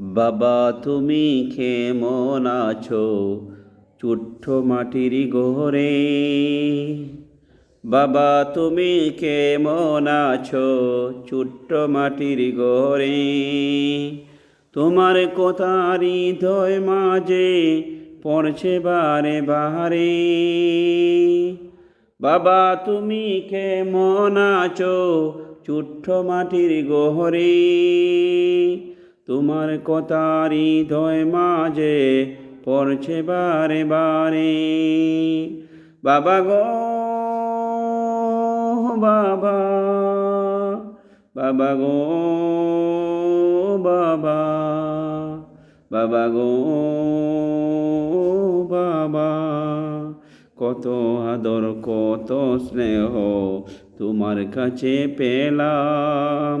বাবা, তুমি কেমন আছো? চুট্ট মাটির ঘরে বাবা, তুমি কেমন আছো? চুট্ট মাটির ঘরে তোমার কথা হৃদয় মাঝে পড়ছে বারে বারে। বাবা, তুমি কেমন আছো? চুট্ট মাটির গহরে। তোমার কথা হৃদয় মাঝে পড়ছে বারে বারে। বাবা গো, বাবা বাবা গো, বাবা বাবা গো, বাবা, কত আদর, কত স্নেহ তোমার কাছে পেলাম।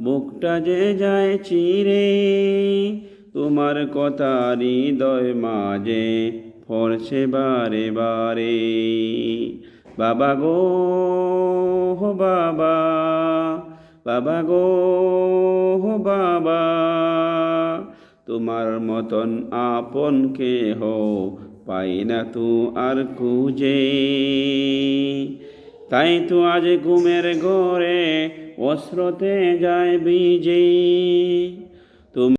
বুকটা যে যায় চিরে, তোমার কথা হৃদয় মাঝে পড়ছে বারে বারে। বাবা গো হো বাবা বাবা গো হো বাবা, তোমার মতন আপন কে হো পাই না তু আর খুঁজে। তাই তো আজ ঘুমের ঘরে অস্রতে যায় বিজে